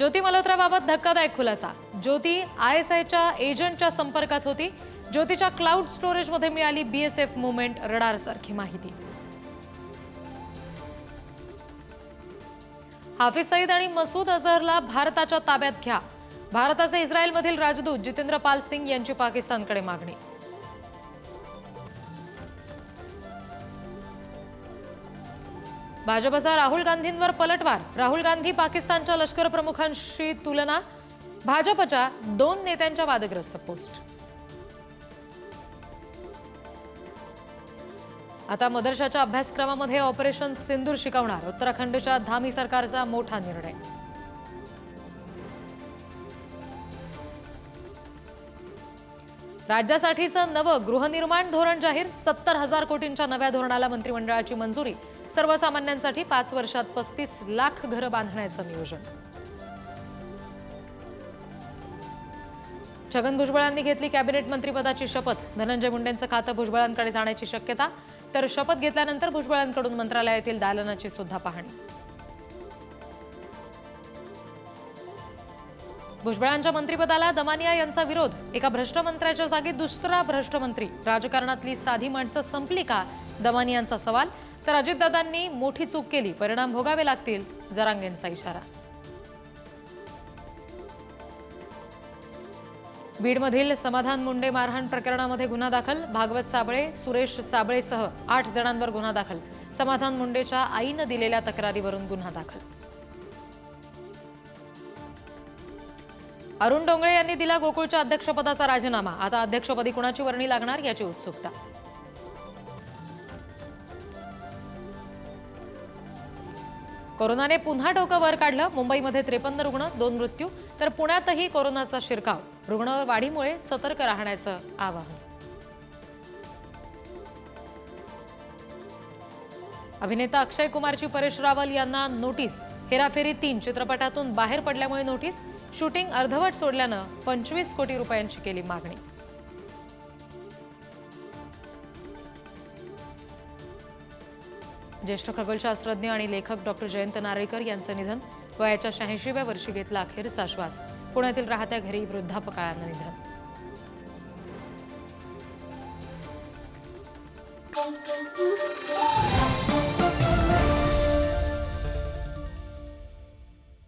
ज्योती मल्होत्राबाबत धक्कादायक खुलासा. ज्योती I S आयच्या एजंटच्या संपर्कात होती. ज्योतीच्या क्लाउड स्टोरेजमध्ये मिळाली बीएसएफ मुवमेंट रडारसारखी माहिती. हाफिज सईद आणि मसूद अझहरला भारताच्या ताब्यात घ्या. भारताचे इस्रायलमधील राजदूत जितेंद्र पाल सिंग यांची पाकिस्तानकडे मागणी. भाजपचा राहुल गांधींवर पलटवार. राहुल गांधी पाकिस्तानच्या लष्कर प्रमुखांशी तुलना. भाजपच्या दोन नेत्यांच्या वादग्रस्त पोस्ट. आता मदरशाच्या अभ्यासक्रमामध्ये ऑपरेशन सिंदूर शिकवणार. उत्तराखंडच्या धामी सरकारचा मोठा निर्णय. राज्यासाठीचं नवं गृहनिर्माण धोरण जाहीर सत्तर हजार कोटींच्या नव्या धोरणाला मंत्रिमंडळाची मंजुरी. सर्वसामान्यांसाठी पाच वर्षात पस्तीस लाख घरं बांधण्याचं नियोजन. छगन भुजबळांनी घेतली कॅबिनेट मंत्रिपदाची शपथ. धनंजय मुंडेंचं खातं भुजबळांकडे जाण्याची शक्यता. तर शपथ घेतल्यानंतर भुजबळांकडून मंत्रालयातील दालनाची सुद्धा पाहणी. भुजबळांच्या मंत्रिपदाला दमानिया यांचा विरोध. एका भ्रष्ट मंत्र्याच्या जागी दुसरा भ्रष्ट मंत्री राजकारणातली साधी माणसं संपली का? दमानियांचा सवाल. तर अजितदादांनी मोठी चूक केली. परिणाम भोगावे लागतील जरांगेंचा इशारा. बीडमधील समाधान मुंडे मारहाण प्रकरणामध्ये गुन्हा दाखल. भागवत साबळे सुरेश साबळेसह आठ जणांवर गुन्हा दाखल. समाधान मुंडेच्या आईनं दिलेल्या तक्रारीवरून गुन्हा दाखल. अरुण डोंगळे यांनी दिला गोकुळच्या अध्यक्षपदाचा राजीनामा. आता अध्यक्षपदी कुणाची वर्णी लागणार याची उत्सुकता. कोरोनाने पुन्हा डोकं वर काढलं. मुंबईमध्ये त्रेपन्न रुग्ण दोन मृत्यू. तर पुण्यातही कोरोनाचा शिरकाव. रुग्ण वाढीमुळे सतर्क राहण्याचं आवाहन. अभिनेता अक्षय कुमारची परेश रावल यांना नोटीस. हेराफेरी तीन चित्रपटातून बाहेर पडल्यामुळे नोटीस शूटिंग अर्धवट सोडल्यानं पंचवीस कोटी रुपयांची केली मागणी ज्येष्ठ खगोलशास्त्रज्ञ आणि लेखक डॉक्टर जयंत नारळीकर यांचं निधन वयाच्या शहाऐंशीव्या वर्षी घेतला अखेरचा श्वास पुण्यातील राहत्या घरी वृद्धापकाळानं निधन Thank you.